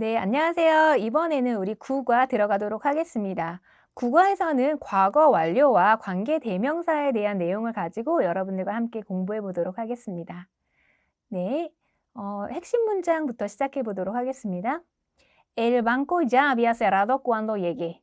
네, 안녕하세요. 이번에는 우리 국어 들어가도록 하겠습니다. 국어에서는 과거 완료와 관계 대명사에 대한 내용을 가지고 여러분들과 함께 공부해 보도록 하겠습니다. 네, 어, 핵심 문장부터 시작해 보도록 하겠습니다. El banco ya había cerrado cuando llegué.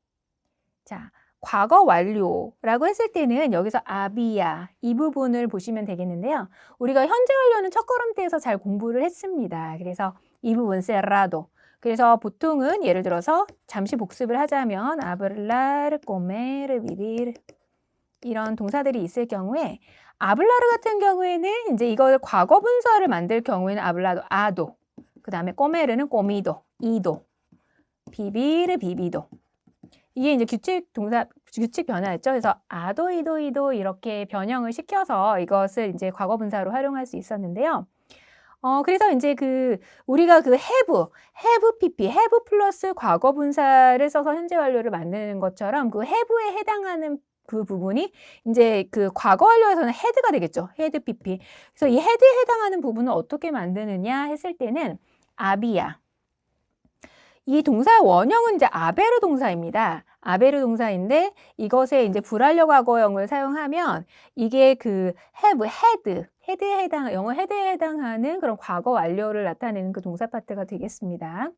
자, 과거 완료라고 했을 때는 여기서 아비야 이 부분을 보시면 되겠는데요. 우리가 현재 완료는 첫 걸음대에서 잘 공부를 했습니다. 그래서 이 부분 cerrado 그래서 보통은 예를 들어서 잠시 복습을 하자면 hablar, comer, vivir 이런 동사들이 있을 경우에 아블라르 같은 경우에는 이제 이걸 과거 분사를 만들 경우에는 아블라도 아도 그 다음에 꼬메르는 꼬미도 이도 비비르 비비도 이게 이제 규칙 동사 규칙 변화였죠. 그래서 아도 이도 이도 이렇게 변형을 시켜서 이것을 이제 과거 분사로 활용할 수 있었는데요. 어, 그래서 이제 그, 우리가 그 have, have pp, have 플러스 과거 분사를 써서 현재 완료를 만드는 것처럼 그 have에 해당하는 그 부분이 이제 그 과거 완료에서는 head가 되겠죠. head pp. 그래서 이 head에 해당하는 부분을 어떻게 만드느냐 했을 때는 아비야. 이 동사 원형은 이제 아베르 동사입니다. 아베르 동사인데 이것에 이제 불완료 과거형을 사용하면 이게 그 have, had에 해당, 영어 had에 해당하는 그런 과거 완료를 나타내는 그 동사 파트가 되겠습니다.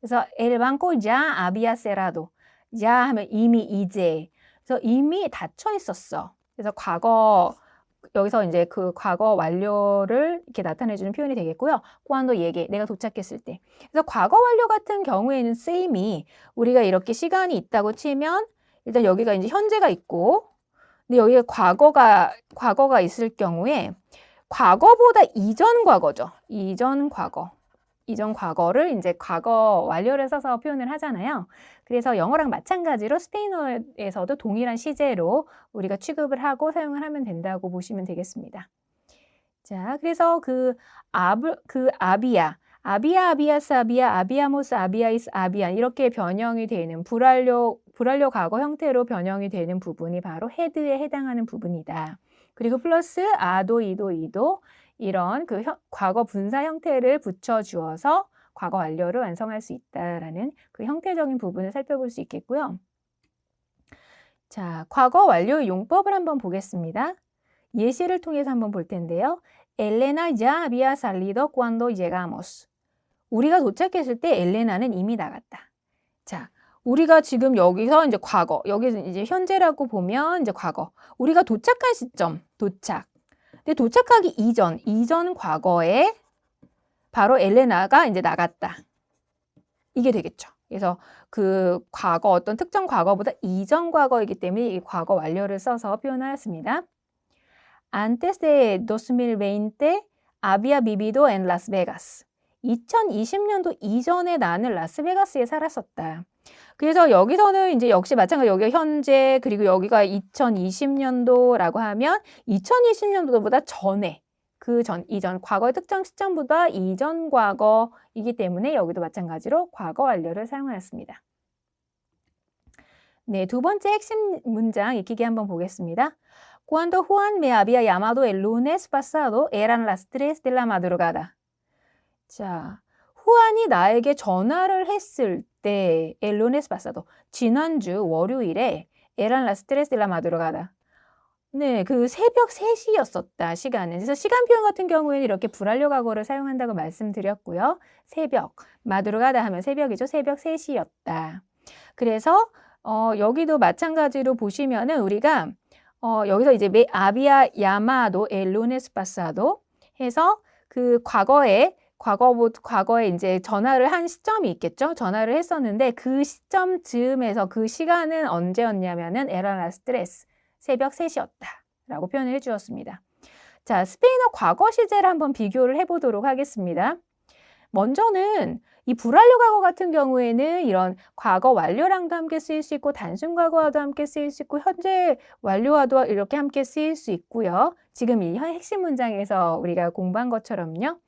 그래서 el banco ya había cerrado. ya 하면 이미 이제. 그래서 이미 닫혀 있었어. 그래서 과거 여기서 이제 그 과거 완료를 이렇게 나타내주는 표현이 되겠고요. cuando 얘기, 내가 도착했을 때. 그래서 과거 완료 같은 경우에는 쓰임이 우리가 이렇게 시간이 있다고 치면 일단 여기가 이제 현재가 있고, 근데 여기에 과거가 과거가 있을 경우에 과거보다 이전 과거죠. 이전 과거. 이전 과거를 이제 과거 완료를 써서 표현을 하잖아요. 그래서 영어랑 마찬가지로 스페인어에서도 동일한 시제로 우리가 취급을 하고 사용을 하면 된다고 보시면 되겠습니다. 자, 그래서 그 아브 그 아비아 아비아 아비아스 아비아 아비아모스 아비아이스 아비안 이렇게 변형이 되는 불완료 불완료 과거 형태로 변형이 되는 부분이 바로 헤드에 해당하는 부분이다. 그리고 플러스 아도 이도 이도 이런 그 형, 과거 분사 형태를 붙여 주어서 과거 완료를 완성할 수 있다라는 그 형태적인 부분을 살펴볼 수 있겠고요. 자, 과거 완료 용법을 한번 보겠습니다. 예시를 통해서 한번 볼 텐데요. 엘레나 ya había salido cuando llegamos. 우리가 도착했을 때 엘레나는 이미 나갔다. 자, 우리가 지금 여기서 이제 과거, 여기서 이제 현재라고 보면 이제 과거. 우리가 도착한 시점, 도착. 근데 도착하기 이전, 이전 과거에 바로 엘레나가 이제 나갔다. 이게 되겠죠. 그래서 그 과거 어떤 특정 과거보다 이전 과거이기 때문에 이 과거 완료를 써서 표현하였습니다. Antes de 2020 había vivido en Las Vegas. 2020년도 이전에 나는 라스베가스에 살았었다. 그래서 여기서는 이제 역시 마찬가지 여기가 현재 그리고 여기가 2020년도라고 하면 2020년도보다 전에 그 전 이전 과거의 특정 시점보다 이전 과거이기 때문에 여기도 마찬가지로 과거 완료를 사용하였습니다. 네, 두 번째 핵심 문장 익히기 한번 보겠습니다. Cuando Juan me había llamado el lunes pasado eran las 3 de la madrugada. 자, 후안이 나에게 전화를 했을 때 엘로네스 바사도 지난주 월요일에 에란 라스트레스 라 마드로가다. 네, 그 새벽 3시였었다, 시간은. 그래서 시간 표현 같은 경우에는 이렇게 불완료 과거를 사용한다고 말씀드렸고요. 새벽, 마드로가다 하면 새벽이죠. 새벽 3시였다. 그래서 어, 여기도 마찬가지로 보시면은 우리가 어, 여기서 이제 메 아비아 야마도 엘로네스 바사도 해서 그 과거에 과거 과거에 이제 전화를 한 시점이 있겠죠. 전화를 했었는데 그 시점 즈음에서 그 시간은 언제였냐면은 에라나 스트레스 새벽 3시였다 라고 표현을 해 주었습니다. 자, 스페인어 과거 시제를 한번 비교를 해 보도록 하겠습니다. 먼저는 이 불완료 과거 같은 경우에는 이런 과거 완료랑도 함께 쓰일 수 있고 단순 과거와도 함께 쓰일 수 있고 현재 완료와도 이렇게 함께 쓰일 수 있고요. 지금 이 핵심 문장에서 우리가 공부한 것처럼요.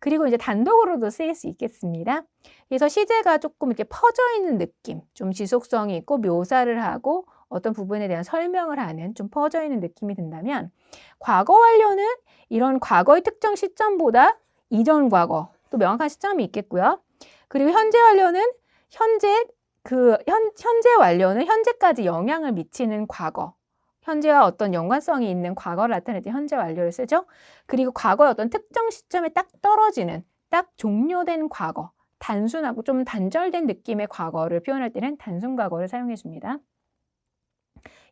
그리고 이제 단독으로도 쓰일 수 있겠습니다. 그래서 시제가 조금 이렇게 퍼져 있는 느낌, 좀 지속성이 있고 묘사를 하고 어떤 부분에 대한 설명을 하는 좀 퍼져 있는 느낌이 든다면 과거 완료는 이런 과거의 특정 시점보다 이전 과거 또 명확한 시점이 있겠고요. 그리고 현재 완료는 현재 그 현, 현재 완료는 현재까지 영향을 미치는 과거. 현재와 어떤 연관성이 있는 과거를 나타낼 때 현재 완료를 쓰죠. 그리고 과거의 어떤 특정 시점에 딱 떨어지는 딱 종료된 과거. 단순하고 좀 단절된 느낌의 과거를 표현할 때는 단순 과거를 사용해 줍니다.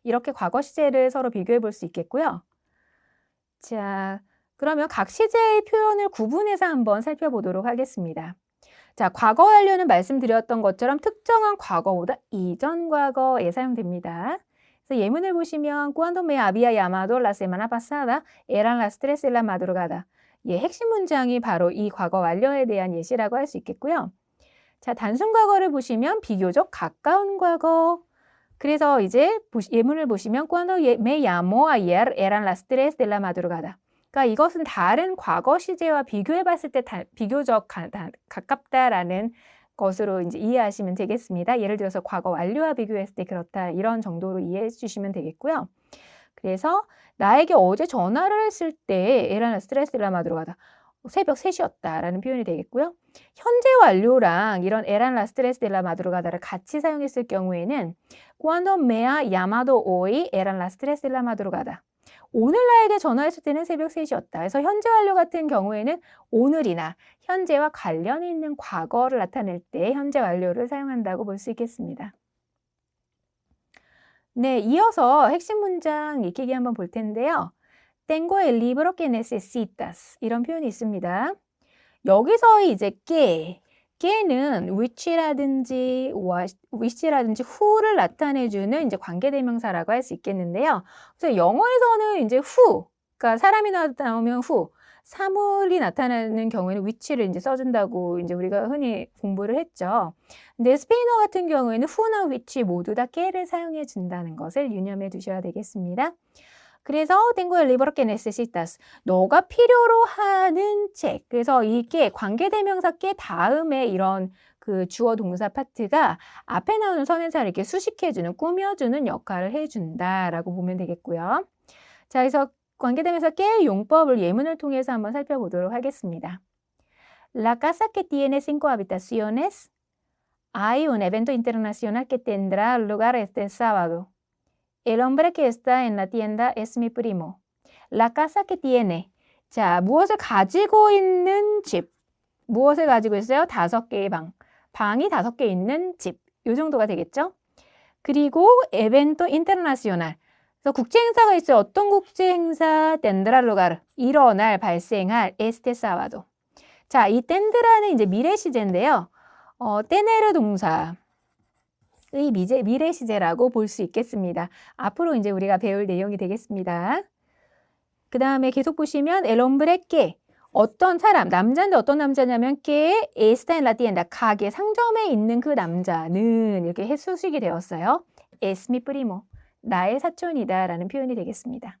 이렇게 과거 시제를 서로 비교해 볼 수 있겠고요. 자, 그러면 각 시제의 표현을 구분해서 한번 살펴보도록 하겠습니다. 자, 과거 완료는 말씀드렸던 것처럼 특정한 과거보다 이전 과거에 사용됩니다. 예문을 보시면 cuando me había llamado la semana pasada eran las 3 de la madrugada. 예, 핵심 문장이 바로 이 과거 완료에 대한 예시라고 할 수 있겠고요. 자, 단순 과거를 보시면 비교적 가까운 과거. 그래서 이제 예문을 보시면 cuando me llamó ayer eran las 3 de la madrugada. 그러니까 이것은 다른 과거 시제와 비교해 봤을 때 다, 비교적 가, 다, 가깝다라는 것으로 이제 이해하시면 되겠습니다. 예를 들어서 과거 완료와 비교했을 때 그렇다 이런 정도로 이해해 주시면 되겠고요. 그래서 나에게 어제 전화를 했을 때 에라나 스트레스라 마드로가다 새벽 3시였다라는 표현이 되겠고요. 현재 완료랑 이런 에란 라스트레스 델라 마드로가다를 같이 사용했을 경우에는 cuando me ha llamado hoy eran las 3 de la madrugada. 오늘 나에게 전화했을 때는 새벽 3시였다. 그래서 현재 완료 같은 경우에는 오늘이나 현재와 관련이 있는 과거를 나타낼 때 현재 완료를 사용한다고 볼 수 있겠습니다. 네, 이어서 핵심 문장 익히기 한번 볼 텐데요. Tengo el libro que necesitas. 이런 표현이 있습니다. 여기서의 이제 깨는 which라든지 which라든지 who를 나타내주는 이제 관계대명사라고 할 수 있겠는데요. 그래서 영어에서는 이제 who, 그러니까 사람이 나오면 who, 사물이 나타나는 경우에는 which를 이제 써준다고 이제 우리가 흔히 공부를 했죠. 근데 스페인어 같은 경우에는 who나 which 모두 다 깨를 사용해 준다는 것을 유념해 두셔야 되겠습니다. 그래서 tengo el libro que necesitas. 너가 필요로 하는 책. 그래서 이게 관계대명사 께 다음에 이런 그 주어 동사 파트가 앞에 나오는 선행사를 이렇게 수식해주는, 꾸며주는 역할을 해준다라고 보면 되겠고요. 자, 그래서 관계대명사 께 용법을 예문을 통해서 한번 살펴보도록 하겠습니다. La casa que tiene cinco habitaciones. Hay un evento internacional que tendrá lugar este sábado. El hombre que está en la tienda es mi primo. La casa que tiene. 자, 무엇을 가지고 있는 집. 무엇을 가지고 있어요? 다섯 개의 방. 방이 다섯 개 있는 집. 요 정도가 되겠죠? 그리고 에벤토 인터나시오날. 그래서 국제 행사가 있어요. 어떤 국제 행사? 덴드라 루가르. 일어날 발생할 에스테 사와도. 자, 이 덴드라는 이제 미래 시제인데요. 어, 떼네르 동사. 의 미제, 미래 시제라고 볼 수 있겠습니다. 앞으로 이제 우리가 배울 내용이 되겠습니다. 그 다음에 계속 보시면 엘롬브레께 어떤 사람, 남자인데 어떤 남자냐면 께 에스타인 라티엔다 가게 상점에 있는 그 남자는 이렇게 해수식이 되었어요. 에스미 프리모 나의 사촌이다라는 표현이 되겠습니다.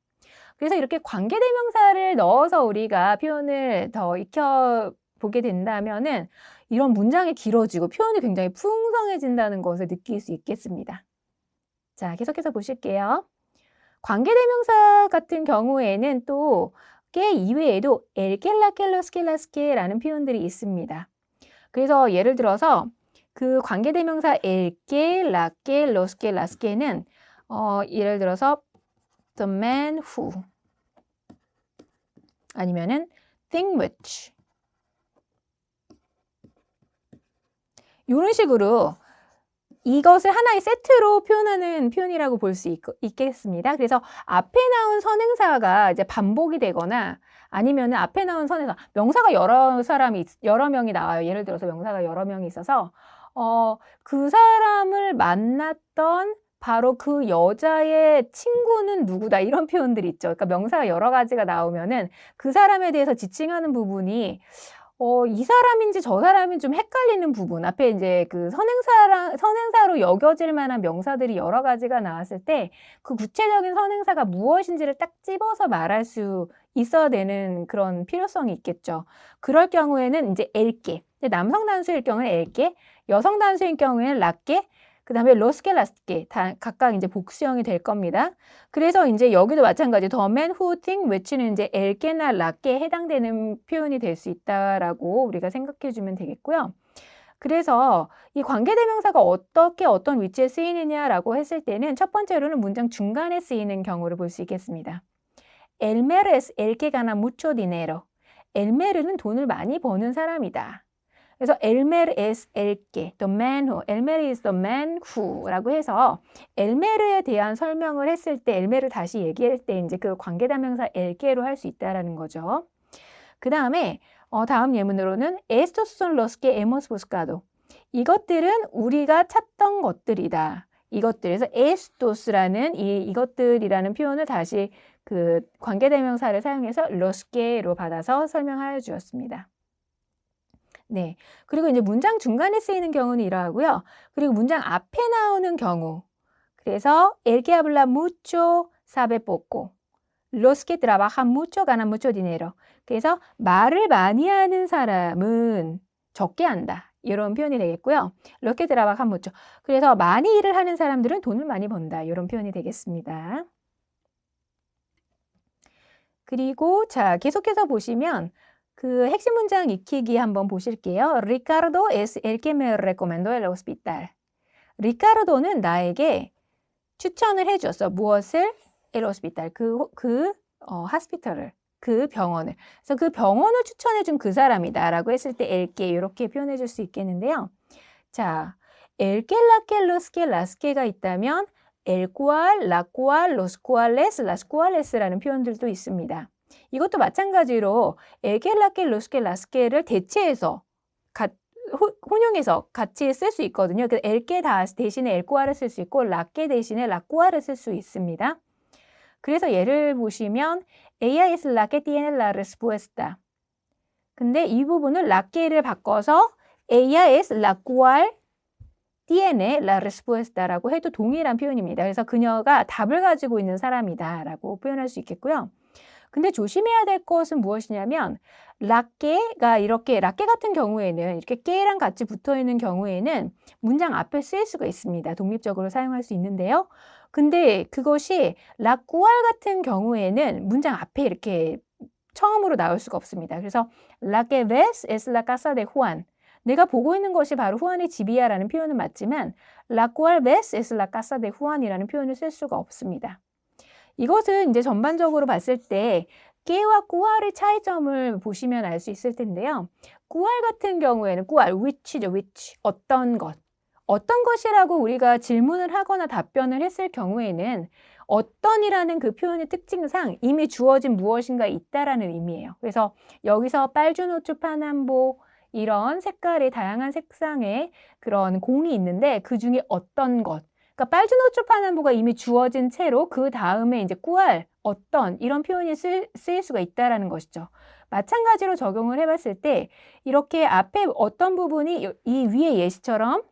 그래서 이렇게 관계대명사를 넣어서 우리가 표현을 더 익혀 보게 된다면은 이런 문장이 길어지고 표현이 굉장히 풍성해진다는 것을 느낄 수 있겠습니다. 자, 계속해서 보실게요. 관계대명사 같은 경우에는 또 게 이외에도 엘켈라켈로스켈라스케라는 표현들이 있습니다. 그래서 예를 들어서 그 관계대명사 엘게, 라게, 로스케, 라스케는 어, 예를 들어서 the man who 아니면은 thing which 이런 식으로 이것을 하나의 세트로 표현하는 표현이라고 볼 수 있겠습니다. 그래서 앞에 나온 선행사가 이제 반복이 되거나 아니면 앞에 나온 선행사, 명사가 여러 사람이, 여러 명이 나와요. 예를 들어서 명사가 여러 명이 있어서, 어, 그 사람을 만났던 바로 그 여자의 친구는 누구다 이런 표현들이 있죠. 그러니까 명사가 여러 가지가 나오면은 그 사람에 대해서 지칭하는 부분이 어, 이 사람인지 저 사람인지 좀 헷갈리는 부분. 앞에 이제 그 선행사랑, 선행사로 여겨질 만한 명사들이 여러 가지가 나왔을 때 그 구체적인 선행사가 무엇인지를 딱 집어서 말할 수 있어야 되는 그런 필요성이 있겠죠. 그럴 경우에는 이제 엘게. 남성 단수일 경우는 엘게, 여성 단수일 경우에는 락게, 그 다음에 다 각각 이제 복수형이 될 겁니다. 그래서 이제 여기도 마찬가지 더맨 후팅 외치는 이제 엘게나 라케에 해당되는 표현이 될 수 있다라고 우리가 생각해 주면 되겠고요. 그래서 이 관계대명사가 어떻게 어떤 위치에 쓰이느냐라고 했을 때는 첫 번째로는 문장 중간에 쓰이는 경우를 볼 수 있겠습니다. El mero es el que gana mucho dinero. 엘메르는 돈을 많이 버는 사람이다. 그래서 엘메르 el que, the man who, 엘메르 is the man who라고 해서 엘메르에 대한 설명을 했을 때 엘메르 다시 얘기할 때 이제 그 관계대명사 엘게로 할 수 있다라는 거죠. 그 다음에 어, 다음 예문으로는 los que hemos buscado. 이것들은 우리가 찾던 것들이다. 이것들에서 estos라는 이 이것들이라는 표현을 다시 그 관계대명사를 사용해서 losque로 받아서 설명하여 주었습니다. 네. 그리고 이제 문장 중간에 쓰이는 경우는 이러하고요. 그리고 문장 앞에 나오는 경우. 그래서 el que habla mucho sabe poco. Los que trabajan mucho ganan mucho dinero. 그래서 말을 많이 하는 사람은 적게 한다. 이런 표현이 되겠고요. Los que trabajan mucho. 그래서 많이 일을 하는 사람들은 돈을 많이 번다. 이런 표현이 되겠습니다. 그리고 자, 계속해서 보시면 그 핵심 문장 익히기 한번 보실게요. Ricardo es el que me recomendó el hospital. 리카르도는 나에게 추천을 해주었어. 무엇을? el hospital. 그, 그, 어, 하스피털을. 그 병원을. 그래서 그 병원을 추천해준 그 사람이다. 라고 했을 때 엘게 이렇게 표현해 줄 수 있겠는데요. 자, 엘게, 라케, 로스케, 라스케가 있다면 los cuales, las cuales라는 표현들도 있습니다. 이것도 마찬가지로 라케, 로스케, 라스케를 대체해서 가, 혼용해서 같이 쓸 수 있거든요. 그래서 엘게 대신에 엘꾸아를 쓸 수 있고 라케 대신에 라꾸아를 쓸 수 있습니다. 그래서 예를 보시면 ella es la que tiene la respuesta. 근데 이 부분을 라케를 바꿔서 ella es cual tiene la respuesta라고 해도 동일한 표현입니다. 그래서 그녀가 답을 가지고 있는 사람이다라고 표현할 수 있겠고요. 근데 조심해야 될 것은 무엇이냐면 라케가 이렇게 라케 같은 경우에는 이렇게 깨랑 같이 붙어 있는 경우에는 문장 앞에 쓰일 수가 있습니다. 독립적으로 사용할 수 있는데요. 근데 그것이 라꾸알 같은 경우에는 문장 앞에 이렇게 처음으로 나올 수가 없습니다. 그래서 La que ves es la casa de Juan. 내가 보고 있는 것이 바로 후안의 집이야라는 표현은 맞지만 La cual ves es la casa de Juan이라는 표현을 쓸 수가 없습니다. 이것은 이제 전반적으로 봤을 때 깨와 꾸알의 차이점을 보시면 알 수 있을 텐데요. 꾸알 같은 경우에는 꾸알, which죠, which. 어떤 것. 어떤 것이라고 우리가 질문을 하거나 답변을 했을 경우에는 어떤이라는 그 표현의 특징상 이미 주어진 무엇인가 있다라는 의미예요. 그래서 여기서 빨주 노초 파남보 이런 색깔의 다양한 색상의 그런 공이 있는데 그 중에 어떤 것. 그러니까 빨주노초 파남보가 이미 주어진 채로 그 다음에 이제 꾸알, 어떤 이런 표현이 쓰, 쓰일 수가 있다라는 것이죠. 마찬가지로 적용을 해봤을 때 이렇게 앞에 어떤 부분이 이 위에 예시처럼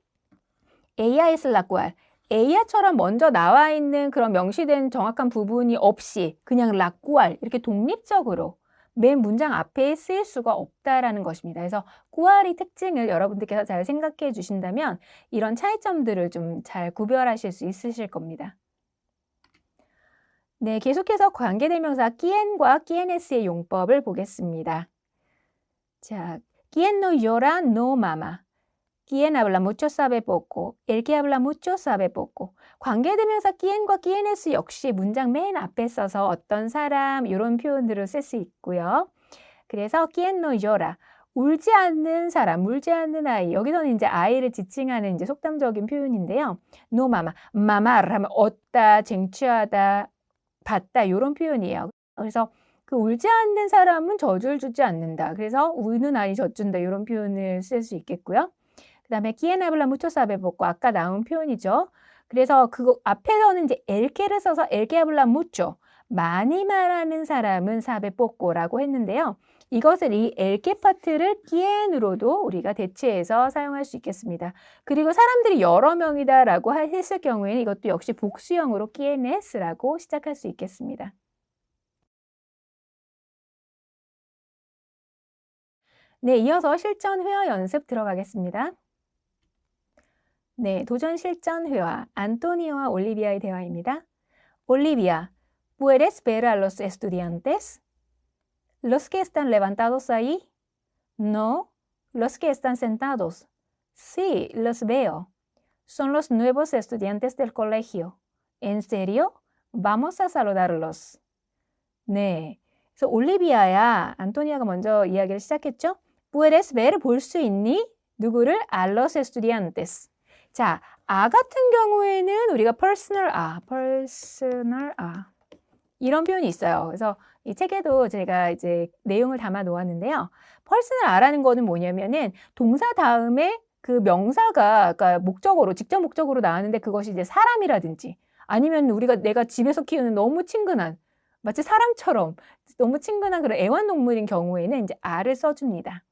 AIS 라꾸알 AI처럼 먼저 나와 있는 그런 명시된 정확한 부분이 없이 그냥 라꾸알 이렇게 독립적으로 맨 문장 앞에 쓰일 수가 없다라는 것입니다. 그래서 꾸알의 특징을 여러분들께서 잘 생각해 주신다면 이런 차이점들을 좀 잘 구별하실 수 있으실 겁니다. 네, 계속해서 관계대명사 끼엔과 끼엔스의 용법을 보겠습니다. 자, 끼엔 no llora, no mama. Quien habla mucho sabe poco, el que habla mucho sabe poco. 관계대명사 quien과 quiénes 역시 문장 맨 앞에 써서 어떤 사람 이런 표현들을 쓸수 있고요. 그래서 quien no llora 울지 않는 사람, 울지 않는 아이. 여기서는 이제 아이를 지칭하는 이제 속담적인 표현인데요. no mama, mamar 하면 얻다, 쟁취하다, 받다 이런 표현이에요. 그래서 그 울지 않는 사람은 젖을 주지 않는다. 그래서 우는 아이 젖준다 이런 표현을 쓸 수 있겠고요. 그 다음에 habla mucho sabe poco 아까 나온 표현이죠. 그래서 그거 앞에서는 이제 elque를 써서 habla mucho 많이 말하는 사람은 sabe poco라고 했는데요. 이것을 이 elque 파트를 quien으로도 우리가 대체해서 사용할 수 있겠습니다. 그리고 사람들이 여러 명이다라고 했을 경우에는 이것도 역시 복수형으로 quienes라고 시작할 수 있겠습니다. 네, 이어서 실전 회화 연습 들어가겠습니다. 네, 도전 실전 회화 안토니오와 올리비아의 대화입니다. 올리비아, ¿puedes ver a los estudiantes? ¿Los que están levantados ahí? No, los que están sentados. Sí, los veo. Son los nuevos estudiantes del colegio. ¿En serio? Vamos a saludarlos. 네. 그래서 올리비아야, 안토니아가 먼저 이야기를 시작했죠. Puedes ver, 볼 수 있니? 누구를? A los estudiantes. 자, 아 같은 경우에는 우리가 personal 아, personal 아 이런 표현이 있어요. 그래서 이 책에도 제가 이제 내용을 담아 놓았는데요. personal 아라는 거는 뭐냐면은 동사 다음에 그 명사가 그러니까 목적어로 직접 목적으로 나왔는데 그것이 이제 사람이라든지 아니면 우리가 내가 집에서 키우는 너무 친근한 마치 사람처럼 너무 친근한 그런 애완동물인 경우에는 이제 아를 써줍니다.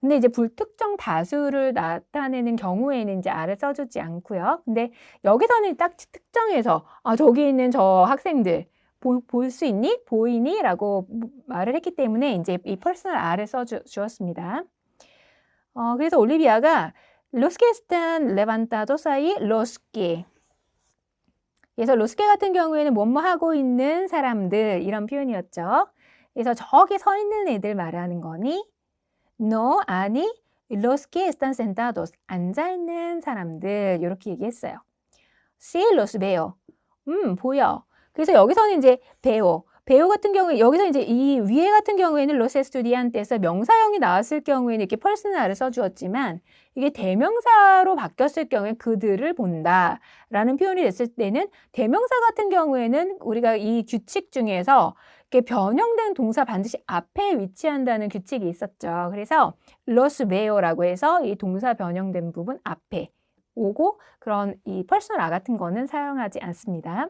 근데 이제 불특정 다수를 나타내는 경우에는 이제 아를 써주지 않고요. 근데 여기서는 딱 특정해서 아 저기 있는 저 학생들 볼 수 있니? 보이니? 라고 말을 했기 때문에 이제 이 퍼스널 R을 써주었습니다. 어, 그래서 올리비아가 los que están levantados ahí, los que 그래서 로스케 같은 경우에는 뭐뭐 하고 있는 사람들 이런 표현이었죠. 그래서 저기 서 있는 애들 말하는 거니? No, 아니, los que están sentados 앉아 있는 사람들 이렇게 얘기했어요. Sí, los veo. 음, 보여. 그래서 여기서는 이제 배우, 배우 같은 경우에 여기서 이제 이 위에 같은 경우에는 로세 스튜디안테서 명사형이 나왔을 경우에는 이렇게 펄스나를 써주었지만 이게 대명사로 바뀌었을 경우에 그들을 본다라는 표현이 됐을 때는 대명사 같은 경우에는 우리가 이 규칙 중에서 변형된 동사 반드시 앞에 위치한다는 규칙이 있었죠. 그래서 로스 베어라고 해서 이 동사 변형된 부분 앞에 오고 그런 이 펄스널 아 같은 거는 사용하지 않습니다.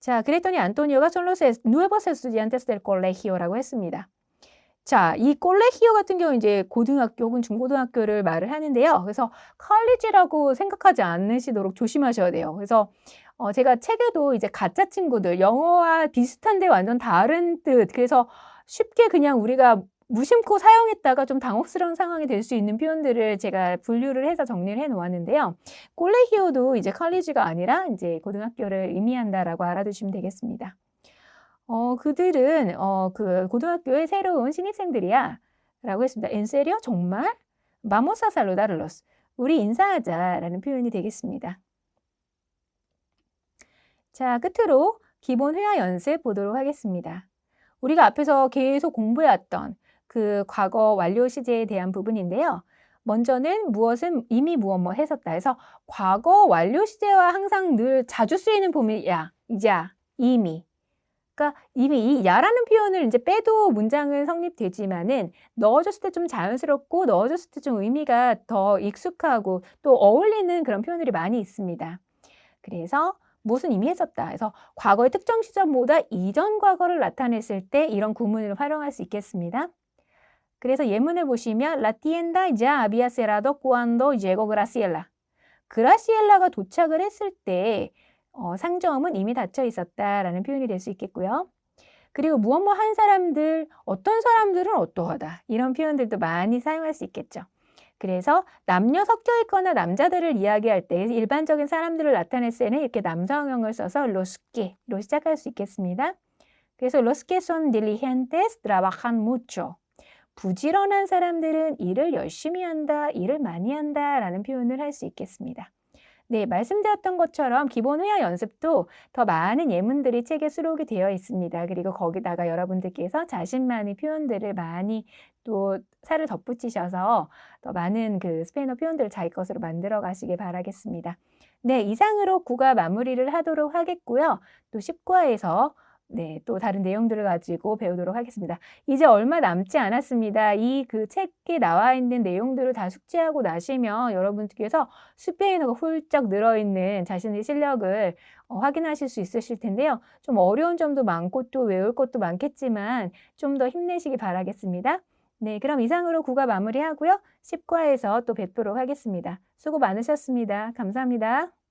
자, 그랬더니 안토니오가 los nuevos estudiantes del colegio라고 했습니다. 자, 이 콜레히오 같은 경우 이제 고등학교 혹은 중고등학교를 말을 하는데요. 그래서 컬리지라고 생각하지 않으시도록 조심하셔야 돼요. 그래서 어, 제가 책에도 이제 가짜 친구들, 영어와 비슷한데 완전 다른 뜻. 그래서 쉽게 그냥 우리가 무심코 사용했다가 좀 당혹스러운 상황이 될 수 있는 표현들을 제가 분류를 해서 정리를 해 놓았는데요. 콜레히오도 이제 컬리지가 아니라 이제 고등학교를 의미한다라고 알아두시면 되겠습니다. 어, 그들은 어, 그 고등학교의 새로운 신입생들이야. 라고 했습니다. 엔세리오? 정말? 마모사 살로다를로스. 우리 인사하자라는 표현이 되겠습니다. 자, 끝으로 기본 회화 연습 보도록 하겠습니다. 우리가 앞에서 계속 공부해왔던 그 과거 완료 시제에 대한 부분인데요. 먼저는 무엇은 이미 무엇 뭐 했었다 해서 과거 완료 시제와 항상 늘 자주 쓰이는 부분이 야, 야, 이미. 그러니까 이미 이 야라는 표현을 이제 빼도 문장은 성립되지만은 넣어줬을 때 좀 자연스럽고 넣어줬을 때 좀 의미가 더 익숙하고 또 어울리는 그런 표현들이 많이 있습니다. 그래서 무슨 했었다. 그래서 과거의 특정 시점보다 이전 과거를 나타냈을 때 이런 구문을 활용할 수 있겠습니다. 그래서 예문을 보시면 La tienda ya había cerrado cuando llegó Graciela. 그라시엘라가 도착을 했을 때 어, 상점은 이미 닫혀 있었다라는 표현이 될 수 있겠고요. 그리고 무엇 뭐한 사람들, 어떤 사람들은 어떠하다. 이런 표현들도 많이 사용할 수 있겠죠. 그래서 남녀 섞여 있거나 남자들을 이야기할 때 일반적인 사람들을 나타낼 때는 이렇게 남성형을 써서 로스케로 시작할 수 있겠습니다. 그래서 los que son diligentes trabajan mucho. 부지런한 사람들은 일을 열심히 한다, 일을 많이 한다 라는 표현을 할 수 있겠습니다. 네, 말씀드렸던 것처럼 기본 회화 연습도 더 많은 예문들이 책에 수록이 되어 있습니다. 그리고 거기다가 여러분들께서 자신만의 표현들을 많이 또 살을 덧붙이셔서 더 많은 그 스페인어 표현들을 자기 것으로 만들어 가시길 바라겠습니다. 네, 이상으로 구가 마무리를 하도록 하겠고요. 또 10과에서 네, 또 다른 내용들을 가지고 배우도록 하겠습니다. 이제 얼마 남지 않았습니다. 이 그 책에 나와 있는 내용들을 다 숙지하고 나시면 여러분들께서 스페인어가 훌쩍 늘어있는 자신의 실력을 어, 확인하실 수 있으실 텐데요. 좀 어려운 점도 많고 또 외울 것도 많겠지만 좀 더 힘내시기 바라겠습니다. 네, 그럼 이상으로 국어 마무리하고요. 10과에서 또 뵙도록 하겠습니다. 수고 많으셨습니다. 감사합니다.